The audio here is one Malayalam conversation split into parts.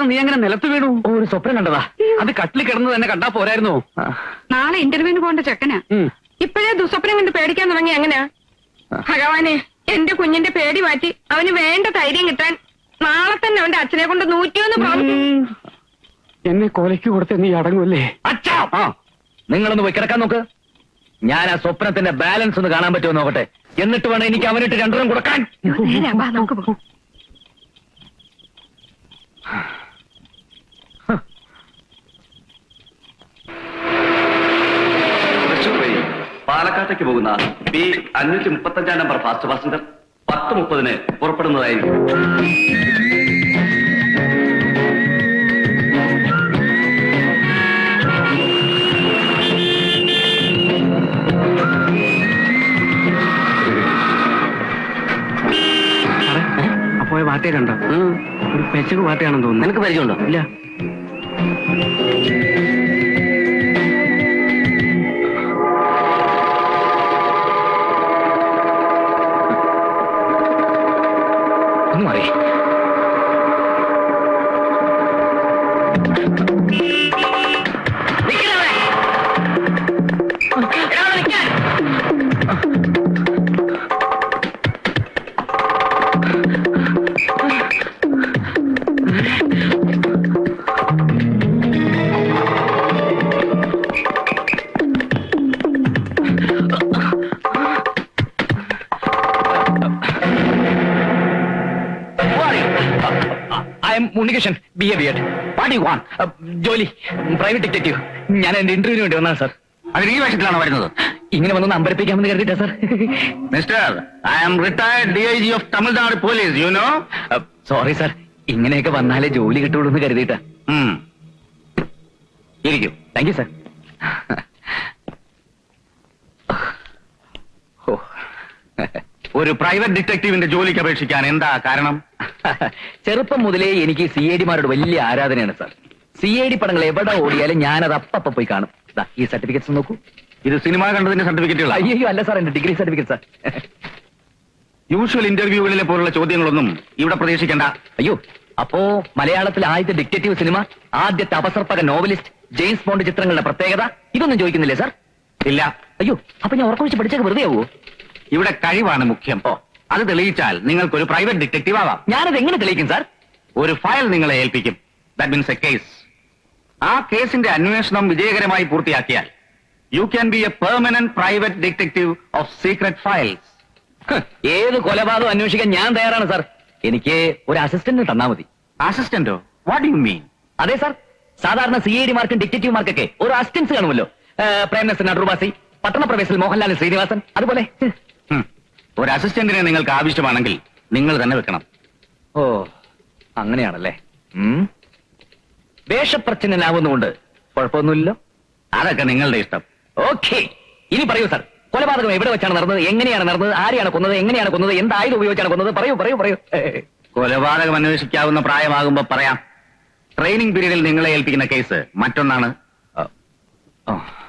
പെട്ടെന്ന് നീ അങ്ങനെ നിലത്ത് വീണു? ഒരു സ്വപ്നം കണ്ടതാ. അത് കട്ടിൽ കിടന്ന് തന്നെ കണ്ടാ പോരായിരുന്നു. നാളെ ഇന്റർവ്യൂവിന് പോകേണ്ട ചെക്കനാ. ഇപ്പഴേ ദുസ്വപ്നം കണ്ട് പേടിക്കാൻ തുടങ്ങി എങ്ങനെയാ? ഭഗവാനെ എന്റെ കുഞ്ഞിന്റെ പേടി മാറ്റി അവന് വേണ്ട ധൈര്യം കിട്ടാൻ നാളെ തന്നെ അവന്റെ അച്ഛനെ കൊണ്ട് നൂറ്റിയൊന്ന് എന്നെ കൊലയ്ക്ക് കൊടുത്ത് നീ അടങ്ങൂല്ലേ അച്ഛാ! നിങ്ങളൊന്ന് പോയി കിടക്കാൻ നോക്ക്. ഞാൻ ആ സ്വപ്നത്തിന്റെ ബാലൻസ് ഒന്ന് കാണാൻ പറ്റുമോ നോക്കട്ടെ? എന്നിട്ട് വേണം എനിക്ക് അവനിട്ട് രണ്ടെണ്ണം കൊടുക്കാൻ. നമുക്ക് പാലക്കാട്ടേക്ക് പോകുന്ന ബി അഞ്ഞൂറ്റി മുപ്പത്തഞ്ചാം നമ്പർ ഫാസ്റ്റ് പാസഞ്ചർ പത്ത് മുപ്പതിന് പുറപ്പെടുന്നതായിരിക്കും. വാട്ടയെ കണ്ടോ? ഒരു പെച്ചക്ക് വാർത്തയാണെന്ന് തോന്നുന്നു. നിനക്ക് പരിചയമുണ്ടോ? ഇല്ല. B A B Ed party warn ജോലി. പ്രൈവറ്റ് ഡിറ്റക്റ്റീവ് ഞാൻ എന്റെ ഇന്റർവ്യൂവിന് വേണ്ടി വന്നാണ് സാർ അതിന് ഈ വേഷത്തിലാണോ വരുന്നത്? ഇങ്ങനെ വന്നൊന്ന് അമ്പരപ്പിക്കാമെന്ന് കരുതിട്ടാ sir mister I am retired D I G of Tamil Nadu police you know sorry sir ഇങ്ങനെയൊക്കെ വന്നാലേ ജോലി കിട്ടുള്ളൂ എന്ന് കരുതിയിട്ടാ. ഇരിക്കും. താങ്ക് യു സാർ ഓ. ഒരു പ്രൈവറ്റ് ഡിറ്റക്ടീവിന്റെ ജോലിക്ക് അപേക്ഷിക്കാൻ എന്താ കാരണം? ചെറുപ്പം മുതലേ എനിക്ക് സി ഐ ഡിമാരോട് വലിയ ആരാധനയാണ് സാർ. സി ഐ ഡി പടങ്ങൾ എവിടെ ഓടിയാലും ഞാനത് അപ്പപ്പ പോയി കാണും. ദാ, ഈ സർട്ടിഫിക്കറ്റ്സ് നോക്കൂ. ഇത് സിനിമ കണ്ടതിന്റെ സർട്ടിഫിക്കറ്റുകൾ അയ്യോ അല്ല സാർ എന്റെ ഡിഗ്രി സർട്ടിഫിക്കറ്റ് സാർ. യൂഷ്വൽ ഇന്റർവ്യൂകളിലെ പോലുള്ള ചോദ്യങ്ങളൊന്നും ഇവിടെ പ്രതീക്ഷിക്കേണ്ട. അയ്യോ അപ്പോ മലയാളത്തിലെ ആദ്യത്തെ ഡിക്റ്റേറ്റീവ് സിനിമ ആദ്യത്തെ അവസർപ്പക നോവലിസ്റ്റ് ജെയിംസ് ബോണ്ട് ചിത്രങ്ങളുടെ പ്രത്യേകത? ഇതൊന്നും ചോദിക്കുന്നില്ലേ സാർ? ഇല്ല. അയ്യോ അപ്പൊ ഞാൻ ഉറക്കൊഴിച്ച് പഠിച്ചൊക്കെ വെറുതെ ആവോ ഇവിടെ കഴിവാണ് മുഖ്യം. അത് തെളിയിച്ചാൽ നിങ്ങൾക്ക് ഒരു പ്രൈവറ്റ് ഡിറ്റക്റ്റീവ് ആവാം. ഞാനത് എങ്ങനെ തെളിയിക്കും സാർ ഒരു ഫയൽ നിങ്ങളെ ഏൽപ്പിക്കും. ദാറ്റ് മീൻസ് എ കേസ് ആ കേസിന്റെ അന്വേഷണം വിജയകരമായി പൂർത്തിയാക്കിയാൽ you can be a permanent private detective of secret files ഏത് കൊലപാതകം അന്വേഷിക്കാൻ ഞാൻ തയ്യാറാണ് സാർ എനിക്ക് ഒരു അസിസ്റ്റന്റ് തന്നാ മതി. അസിസ്റ്റന്റോ വാട്ട് യു മീൻ അതെ സാർ സാധാരണ സി ഐ ഡിമാർക്കും ഡിറ്റക്റ്റീവ്മാർക്കൊക്കെ ഒരു അസിസ്റ്റൻസ് കാണുമല്ലോ. പ്രേംനസൻ അടൂർവാസി പട്ടണപ്രവേശിൽ മോഹൻലാൽ ശ്രീനിവാസൻ അതുപോലെ. ഒരു അസിസ്റ്റന്റിനെ നിങ്ങൾക്ക് ആവശ്യമാണെങ്കിൽ നിങ്ങൾ തന്നെ വെക്കണം. ഓ അങ്ങനെയാണല്ലേ? ഉം. വേഷപ്രച്ഛന്നനാവുന്നുകൊണ്ട് കുഴപ്പമൊന്നുമില്ലല്ലോ. അതൊക്കെ നിങ്ങളുടെ ഇഷ്ടം. ഓക്കെ. ഇനി പറയൂ സാർ. കൊലപാതകം എവിടെ വെച്ചാണ് നടന്നത്? എങ്ങനെയാണ് നടന്നത്? ആരെയാണ് കൊന്നത്? എങ്ങനെയാണ് കൊന്നത്? എന്തായത് ഉപയോഗിച്ചാണ് കൊന്നത്? പറയൂ പറയൂ പറയൂ. കൊലപാതകം അന്വേഷിക്കാവുന്ന പ്രായമാകുമ്പോ പറയാം. ട്രെയിനിങ് പീരീഡിൽ നിങ്ങളെ ഏൽപ്പിക്കുന്ന കേസ് മറ്റൊന്നാണ്. ആ.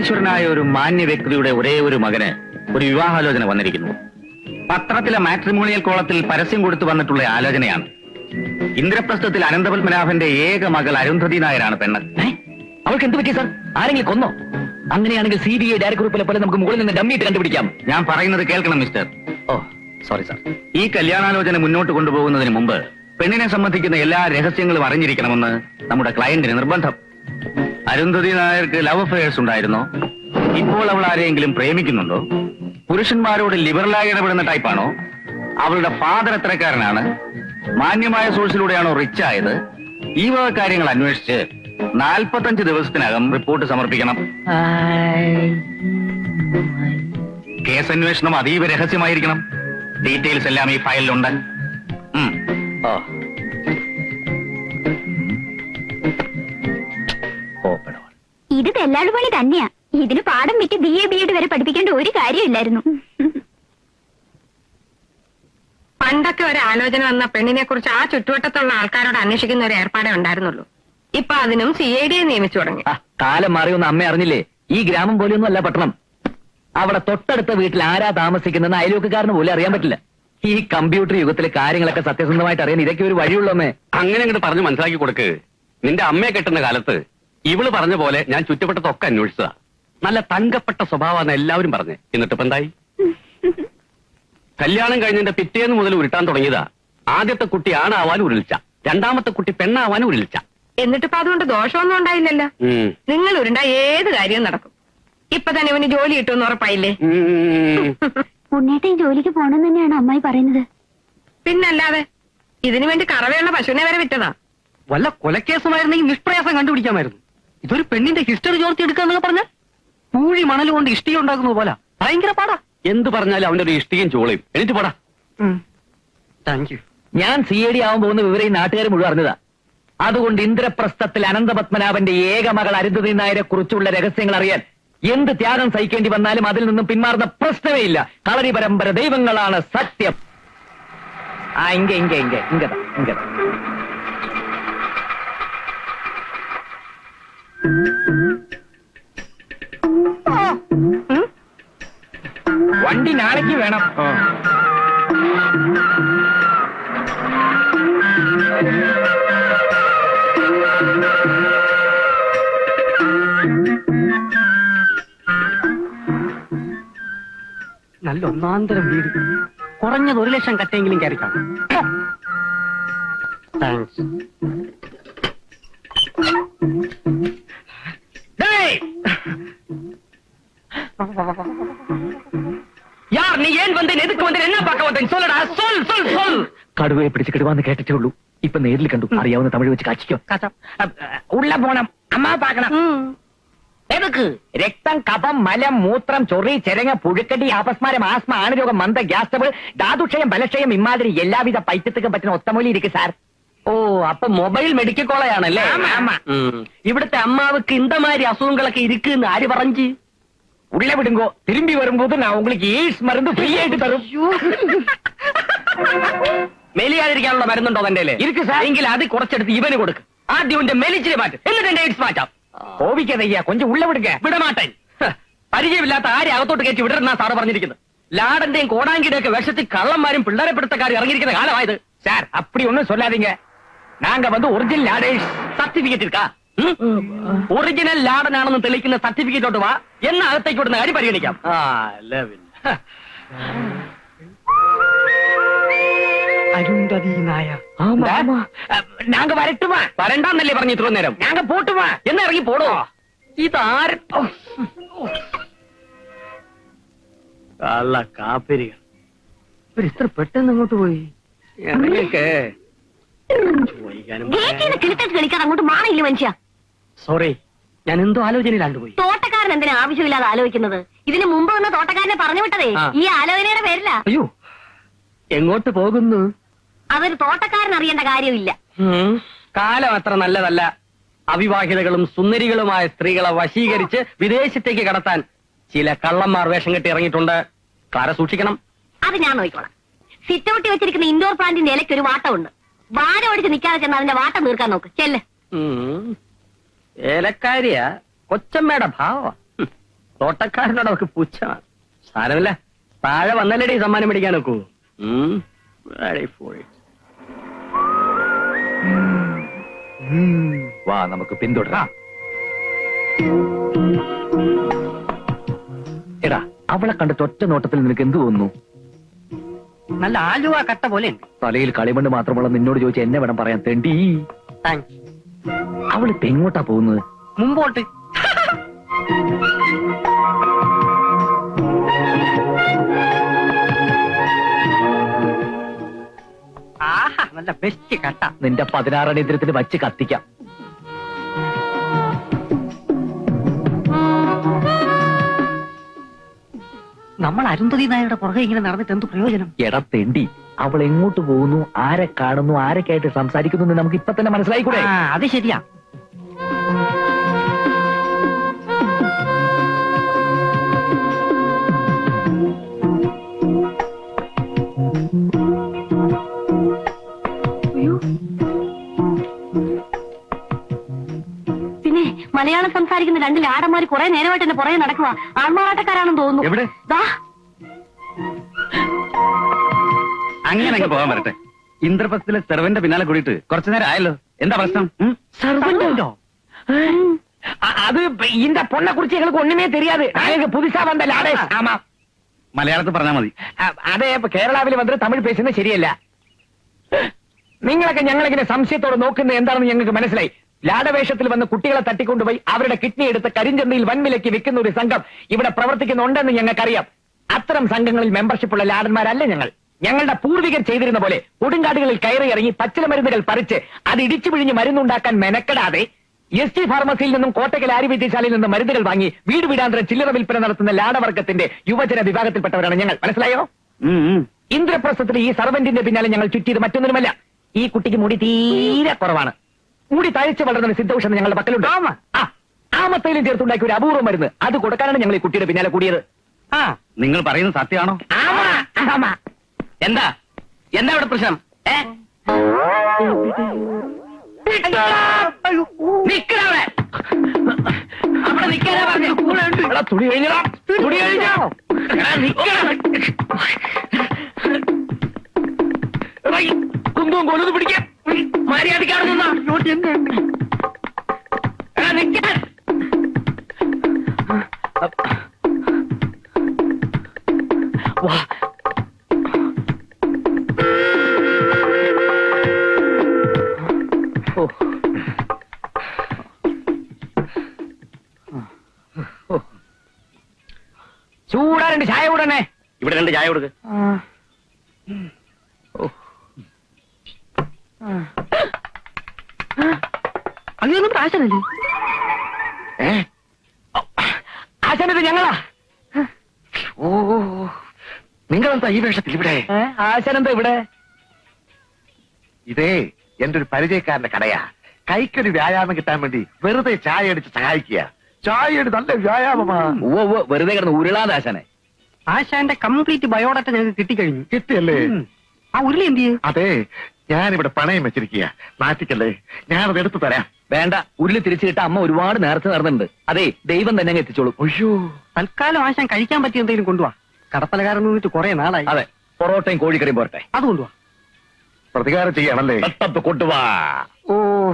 കോടീശ്വരനായ ഒരു മാന്യ വ്യക്തിയുടെ ഒരേ ഒരു മകന് ഒരു വിവാഹാലോചന വന്നിരിക്കുന്നു. പത്രത്തിലെ മാട്രിമോണിയൽ കോളത്തിൽ പരസ്യം കൊടുത്തു വന്നിട്ടുള്ള ആലോചനയാണ്. ഇന്ദ്രപ്രസ്ഥത്തിൽ അനന്തപത്മനാഭന്റെ ഏക മകൾ അരുന്ധതി നായരാണ് പെണ്ണ്? അവൾക്ക് എന്ത് പറ്റി സർ? ആരെങ്കിലും കൊന്നോ? അങ്ങനെയാണെങ്കിൽ സി ബി ഐ ഡയറക്ടർ പോലെ നമുക്ക് മുകളിൽ നിന്ന് ഡമ്മിയിട്ട് കണ്ടുപിടിക്കാം. ഞാൻ പറയുന്നത് കേൾക്കണം മിസ്റ്റർ. ഓ സോറി സർ. ഈ കല്യാണാലോചന മുന്നോട്ട് കൊണ്ടുപോകുന്നതിന് മുമ്പ് പെണ്ണിനെ സംബന്ധിക്കുന്ന എല്ലാ രഹസ്യങ്ങളും അറിഞ്ഞിരിക്കണമെന്ന് നമ്മുടെ ക്ലയന്റിന് നിർബന്ധം. അരുന്ധതി നായർക്ക് ലവ് അഫയേഴ്സ് ഉണ്ടായിരുന്നോ? ഇപ്പോൾ അവൾ ആരെയെങ്കിലും പ്രേമിക്കുന്നുണ്ടോ? പുരുഷന്മാരോട് ലിബറലായി ഇടപെടുന്ന ടൈപ്പാണോ അവളുടെ ഫാദർ എത്രക്കാരനാണ്? മാന്യമായ സോഴ്സിലൂടെയാണോ റിച്ച് ആയത്? ഈ വക കാര്യങ്ങൾ അന്വേഷിച്ച് നാൽപ്പത്തഞ്ച് ദിവസത്തിനകം റിപ്പോർട്ട് സമർപ്പിക്കണം. കേസ് അന്വേഷണം അതീവ രഹസ്യമായിരിക്കണം. ഡീറ്റെയിൽസ് എല്ലാം ഈ ഫയലിലുണ്ട്. ഓ ഇത് പോലെ പണി തന്നെയാ. ഇതിന് പാഠം വിറ്റ് ബി എ ബി എഡ് വരെ പഠിപ്പിക്കേണ്ട ഒരു കാര്യമില്ലായിരുന്നു. പണ്ടൊക്കെ ഒരു ആലോചന വന്ന പെണ്ണിനെ കുറിച്ച് ആ ചുറ്റുവട്ടത്തുള്ള ആൾക്കാരോട് അന്വേഷിക്കുന്ന ഒരു ഏർപ്പാടേ ഉണ്ടായിരുന്നുള്ളൂ. ഇപ്പൊ അതിനും സി ഐ ഡിയെ നിയമിച്ചു തുടങ്ങി. കാലം മാറിയൊന്നും അമ്മ അറിഞ്ഞില്ലേ? ഈ ഗ്രാമം പോലെയൊന്നും അല്ല പട്ടണം. അവിടെ തൊട്ടടുത്ത വീട്ടിൽ ആരാ താമസിക്കുന്നതെന്ന് അയൽവക്കക്കാരന് പോലും അറിയാൻ പറ്റില്ല. ഈ കമ്പ്യൂട്ടർ യുഗത്തിലെ കാര്യങ്ങളൊക്കെ സത്യസന്ധമായിട്ട് അറിയാൻ ഇതൊക്കെ ഒരു വഴിയുള്ളമ്മേ അങ്ങനെ അങ്ങോട്ട് പറഞ്ഞു മനസ്സിലാക്കി കൊടുക്ക്. നിന്റെ അമ്മയെ കെട്ടുന്ന കാലത്ത് ഇവൾ പറഞ്ഞ പോലെ ഞാൻ ചുറ്റപ്പെട്ടതൊക്കെ അന്വേഷിച്ചതാ. നല്ല തങ്കപ്പെട്ട സ്വഭാവമാണ് എല്ലാവരും പറഞ്ഞു. എന്നിട്ട് ഇപ്പൊ എന്തായി? കല്യാണം കഴിഞ്ഞതിന്റെ പിറ്റേന്ന് മുതൽ ഉരുട്ടാൻ തുടങ്ങിയതാ. ആദ്യത്തെ കുട്ടി ആണാവാൻ ഉരുളിച്ച. രണ്ടാമത്തെ കുട്ടി പെണ്ണാവാൻ ഉരുളിച്ച. എന്നിട്ടിപ്പോ അതുകൊണ്ട് ദോഷമൊന്നും ഉണ്ടായില്ലല്ലോ. നിങ്ങൾ ഉരുണ്ട ഏത് കാര്യവും നടക്കും. ഇപ്പൊ തന്നെ ഇവന് ജോലി കിട്ടുമെന്ന് ഉറപ്പായില്ലേ? ഉം. ഉണ്ണേട്ട ജോലിക്ക് പോണെന്ന് തന്നെയാണ് അമ്മായി പറയുന്നത്. പിന്നല്ലാതെ ഇതിനു വേണ്ടി കറവയുള്ള പശുവിനെ വരെ വിറ്റതാ. വല്ല കൊലക്കേസുമായിരുന്നെങ്കിൽ നിഷ്പ്രയാസം കണ്ടുപിടിക്കാമായിരുന്നു. ഇതൊരു പെണ്ണിന്റെ ഹിസ്റ്ററി ചോർത്തി എടുക്കാന്നൊക്കെ പറഞ്ഞ? പൂഴി മണൽ കൊണ്ട് ഇഷ്ടിക ഉണ്ടാക്കുന്നത് പോലെ. ഭയങ്കര പാടാ. എന്ത് പറഞ്ഞാലും അവന്റെ ഒരു ഇഷ്ടികയും ചോളയും എണീറ്റ് പോടാ. താങ്ക് യു ഞാൻ സി എ ഡി ആവാൻ പോകുന്ന വിവരം ഈ നാട്ടുകാർ മുഴുവൻ അറിഞ്ഞതാ. അതുകൊണ്ട് ഇന്ദ്രപ്രസ്ഥത്തിൽ അനന്തപത്മനാഭന്റെ ഏക മകൾ അരുന്ധതി നായരെ കുറിച്ചുള്ള രഹസ്യങ്ങൾ അറിയാൻ എന്ത് ത്യാഗം സഹിക്കേണ്ടി വന്നാലും അതിൽ നിന്നും പിന്മാറുന്ന പ്രശ്നമേ ഇല്ല. കളരി പരമ്പര ദൈവങ്ങളാണ് സത്യം. ആ ഇങ്ക ഇങ്ക ഇങ്ക ഇങ്കതാ ഇങ്കത വണ്ടി നാളേക്ക് വേണം. നല്ല ഒന്നാന്തരം വീട്. കുറഞ്ഞത് ഒരു ലക്ഷം കട്ടെങ്കിലും കയറിക്കാം. താങ്ക്സ് யார் நீ ஏன் வந்தேன் எதுக்கு வந்தேன் என்ன பார்க்க வந்தேன் சொல்லடா சொல் சொல் சொல் കടുവയെ പിടിച്ച് കിടുവാന്ന് കേട്ടിട്ടേ ഉള്ളൂ ഇപ്പൊ നേരിൽ കണ്ടു അറിയാവുന്ന തമിഴ് വെച്ച് കാച്ചിക്കോ ഉള്ള പോണം അമ്മ പാക്കണം എതുക്ക് രക്തം കഫം മലം മൂത്രം ചൊറി ചെരങ്ങ പുഴുക്കടി അപസ്മാരം ആസ്മ ആണരോഗം മന്ദ ഗ്യാസ് ട്രബിൾ ധാതുക്ഷയം ബലക്ഷയം ഇമാതിരി എല്ലാവിധ പൈത്യത്തുക്കും പറ്റുന്ന ഒത്തമൊലി ഇരിക്കും സാർ ഓ അപ്പൊ മൊബൈൽ മെഡിക്കൽ കോളേജാണല്ലേ ആമാ, ആമാ. ഉം. ഇവിടുത്തെ അമ്മാവുക്ക് ഇന്തമാതിരി അസുഖങ്ങളൊക്കെ ഇരിക്കുന്നു ആര് പറഞ്ഞു உள்ள விடுங்கோ திரும்பி வரும்போது நான் உங்களுக்கு எய்ட்ஸ் மருந்து ஃப்ரீ ஆயிட்டு தரும் മെലിയാതിരിക്കാനുള്ള മരുന്നുണ്ടോ തന്റെ ഇരിക്ക് സാർ. എങ്കിൽ അത് കുറച്ചെടുത്ത് ഇവന് കൊടുക്ക് ആദ്യം ഇവന്റെ മെലിച്ചിനെ മാറ്റും എന്നിട്ട് എന്റെ എയ്ഡ്സ് മാറ്റാം கோவிக்காதையா கொஞ்சம் உள்ள விடுங்க വിടമാട്ടൻ ഹ, പരിചയമില്ലാത്ത ആരെ അകത്തോട്ട് കയറ്റി വിടരുന്നാ സാറ് പറഞ്ഞിരിക്കുന്നത് ലാടന്റെയും കോടാങ്കിയുടെയും ഒക്കെ വിഷത്തിൽ കള്ളന്മാരും പിള്ളേരെ പിടുത്തക്കാരും ഇറങ്ങിയിരിക്കുന്ന കാലമായത് சார் அப்படி ஒண்ணும் சொல்லாதீங்க நாங்க வந்து ஒரிஜினல் லாடேஷ் സർട്ടിഫിക്കറ്റ് എടുക്കാ ഒറിജിനൽ ലാടനാണെന്ന് തെളിയിക്കുന്ന സർട്ടിഫിക്കറ്റോട്ട് വാ എന്ന അകത്തേക്ക് വിടുന്ന കാര്യം പരിഗണിക്കാം ആ ലെവൽ അരുന്ധതി നായർ ஆமா ஆமா அஹ், நாங்க வரட்டுமா വരണ്ടാന്നല്ലേ പറഞ്ഞു ഇത്ര നേരം நாங்க போட்டுமா എന്ന് ഇറങ്ങി പോടോ ഇതാര കള്ള കാപ്പിരികൾ ഇവർ ഇത്ര പെട്ടെന്ന് അങ്ങോട്ട് പോയി ഇറങ്ങിയൊക്കെ കളിക്കാൻ അങ്ങോട്ട് മാറിയില്ല മനുഷ്യ? സോറി ഞാൻ എന്തോ ആലോചനയിലാണ്ട് പോയി. തോട്ടക്കാരൻ എന്തിനാ ആവശ്യമില്ലാതെ ആലോചിക്കുന്നത്? ഇതിന് മുമ്പ് വന്ന തോട്ടക്കാരനെ പറഞ്ഞു വിട്ടതേ ഈ ആലോചനയുടെ പേരില്ല അയ്യോ എങ്ങോട്ട് പോകുന്നു? അതൊരു തോട്ടക്കാരൻ അറിയേണ്ട കാര്യമില്ല. കാലം അത്ര നല്ലതല്ല. അവിവാഹിതകളും സുന്ദരികളുമായ സ്ത്രീകളെ വശീകരിച്ച് വിദേശത്തേക്ക് കടത്താൻ ചില കള്ളന്മാർ വേഷം കെട്ടി ഇറങ്ങിയിട്ടുണ്ട്. കാര സൂക്ഷിക്കണം. അത് ഞാൻ നോക്കിക്കോളാം. സിറ്റൗട്ടി വെച്ചിരിക്കുന്ന ഇൻഡോർ പ്ലാന്റിന്റെ ഇലയ്ക്ക് ഒരു വാട്ടമുണ്ട്. വാര ഓടിച്ച് നിൽക്കാതെ ചെന്ന് അതിന്റെ വാട്ടം തീർക്കാൻ നോക്ക്. ചെല്ല്. ഏലക്കാരിയ കൊച്ചമ്മയുടെ ഭാവ. തോട്ടക്കാരനോട് അവർക്ക് പുച്ഛമാണ് സാരമില്ല. താഴെ വന്നല്ലേടി സമ്മാനം മേടിക്കാൻ നോക്കൂ. Ready for വാ നമുക്ക് പിന്തുടരാം. എടാ അവളെ കണ്ടിട്ട് ഒറ്റ നോട്ടത്തിൽ നിനക്ക് എന്ത് തോന്നുന്നു? നല്ല ആലുവ കട്ട പോലെ ഉണ്ട്. തലയിൽ കളിമണ്ണ് മാത്രമുള്ള നിന്നോട് ചോദിച്ച എന്നെ വേണം പറയാൻ. തെണ്ടി. താങ്ക്സ് തെങ്ങോട്ടാ എങ്ങോട്ടാ പോകുന്നത്? മുമ്പോട്ട്. ആഹാ നല്ല ബെസ്റ്റ് കട്ട. നിന്റെ പതിനാറണിയന്ത്രത്തിന് വച്ച് കത്തിക്കാം. നമ്മൾ അരുന്ധതി നായരുടെ പുറകെ ഇങ്ങനെ നടന്നിട്ട് എന്ത് പ്രയോജനം? എടാ പെണ്ടി അവൾ എങ്ങോട്ട് പോകുന്നു? ആരെ കാണുന്നു? ആരൊക്കെയായിട്ട് സംസാരിക്കുന്നു എന്ന് നമുക്ക് ഇപ്പൊ തന്നെ മനസ്സിലായിക്കൂടെ അത് ശരിയാ. സംസാരിക്കുന്ന രണ്ട് ലാടന്മാര് കുറെ നേരമായിട്ട് എന്നെ പുറകെ നടക്കുക ആൺമാറാട്ടക്കാരാണെന്ന് തോന്നുന്നു എവിടെ? ദാ അങ്ങനെ അങ്ങ് പോകാൻ വരട്ടെ ഇന്ദ്രപ്രസ്ഥത്തിലെ സെർവന്റെ പിന്നാലെ കൂടിയിട്ട് കുറച്ചു നേരം ആയല്ലോ എന്താ പ്രശ്നം ഉം? സർവന്റോ அது இந்த பொண்ணை குறிச்சு எங்களுக்கு ஒண்ணுமே தெரியாது நாங்க புதுசா வந்த லாடேஷ் ஆமா മലയാളത്തിൽ പറഞ്ഞാൽ മതി അ- അതെ ഇപ്പൊ കേരളാവിൽ വന്നിട്ട് തമിഴ് പേശുന്നത് ശരിയല്ല നിങ്ങളൊക്കെ ഞങ്ങളിങ്ങനെ സംശയത്തോടെ നോക്കുന്നത് എന്താണെന്ന് ഞങ്ങൾക്ക് മനസ്സിലായി ലാടവേഷത്തിൽ വന്ന് കുട്ടികളെ തട്ടിക്കൊണ്ടുപോയി അവരുടെ കിഡ്നി എടുത്ത് കരിഞ്ചന്തയിൽ വൻവിലയ്ക്ക് വിൽക്കുന്ന ഒരു സംഘം ഇവിടെ പ്രവർത്തിക്കുന്നുണ്ടെന്ന് ഞങ്ങൾക്കറിയാം. അത്തരം സംഘങ്ങളിൽ മെമ്പർഷിപ്പ് ഉള്ള ലാടന്മാരല്ല ഞങ്ങൾ. ഞങ്ങളുടെ പൂർവികർ ചെയ്തിരുന്ന പോലെ കൊടുങ്കാടുകളിൽ കയറി ഇറങ്ങി പച്ചില മരുന്നുകൾ പറിച്ച് അത് ഇടിച്ചു പിഴിഞ്ഞ് മരുന്നുണ്ടാക്കാൻ മെനക്കെടാതെ എസ് ടി ഫാർമസിയിൽ നിന്നും കോട്ടക്കൽ ആര്യവൈദ്യശാലയിൽ നിന്നും മരുന്നുകൾ വാങ്ങി വീട് വീടാന്തര ചില്ലറ വിൽപ്പന നടത്തുന്ന ലാടവർഗത്തിന്റെ യുവജന വിഭാഗത്തിൽപ്പെട്ടവരാണ് ഞങ്ങൾ. മനസ്സിലായോ. ഇന്ദ്രപ്രസ്ഥത്തിൽ ഈ സർവന്റിന്റെ പിന്നാലെ ഞങ്ങൾ ചുറ്റിയത് മറ്റൊന്നുമല്ല ഈ കുട്ടിക്ക് മുടി തീരെ കുറവാണ്. മുടി തഴച്ച് വളർന്ന സിദ്ധൌഷധം ഞങ്ങളുടെ പക്കലുണ്ട്. ആ ആമത്തയിലും ചേർത്തുണ്ടാക്കിയ ഒരു അപൂർവം മരുന്ന്. അത് കൊടുക്കാനാണ് ഞങ്ങൾ ഈ കുട്ടിയുടെ പിന്നാലെ കൂടിയത്. ആ. നിങ്ങൾ പറയുന്നത് സത്യമാണോ? എന്താ? എന്താ ഇവിടെ പ്രശ്നം? ഏ? അവിടെ. നിക്കാനാ പറഞ്ഞു. തുണി കഴിഞ്ഞോ തുണി കഴിഞ്ഞോ? കുന്തവും കൊലുത് പിടിക്കാൻ മര്യാദക്കാണ് നിന്നാ. എടാ, നിക്കാൻ വാ. ചൂടാ രണ്ട് ചായ കൂടണേ. ഇവിടെ രണ്ട് ചായ കൊടുക്ക്. ആശാനല്ലേ ആശാനത് ഞങ്ങളാ. ഓ നിങ്ങളെന്താ ഈ വേഷത്തിൽ ഇവിടെ? ആശാനെന്താ ഇവിടെ? ഇതേ എന്റെ ഒരു പരിചയക്കാരന്റെ കടയാ. കൈക്കൊരു വ്യായാമം കിട്ടാൻ വേണ്ടി വെറുതെ ചായ അടിച്ച് സഹായിക്കുക. ചായയുടെ നല്ല വ്യായാമമാ. വെറുതെ കിടന്ന് ഉരുളാദാശനെ ആശാന്റെ കംപ്ലീറ്റ് ബയോഡാറ്റ ഞങ്ങൾക്ക് കിട്ടിക്കഴിഞ്ഞു. കിട്ടിയല്ലേ? ആ ഉരുളി എന്ത് അതെ ഞാനിവിടെ പണയം വെച്ചിരിക്കുക നാട്ടിക്കല്ലേ ഞാനത് എടുത്തു തരാം. വേണ്ട ഉരുളി തിരിച്ചിട്ട് അമ്മ ഒരുപാട് നേരത്തെ നടന്നിട്ടുണ്ട്. അതെ ദൈവം തന്നെ അങ്ങ് എത്തിച്ചോളൂ. അയ്യോ. തൽക്കാലം ആശാൻ കഴിക്കാൻ പറ്റിയ എന്തെങ്കിലും കൊണ്ടുവാ. കടപ്പലകാരൻ നിന്നിട്ട് കുറെ നാളായി. അതെ പൊറോട്ടയും കോഴിക്കറിയും പോരട്ടെ. അത് കൊണ്ടുവാ. പ്രതികാരം ചെയ്യണല്ലേ? കൊണ്ടുവാ. ഓ.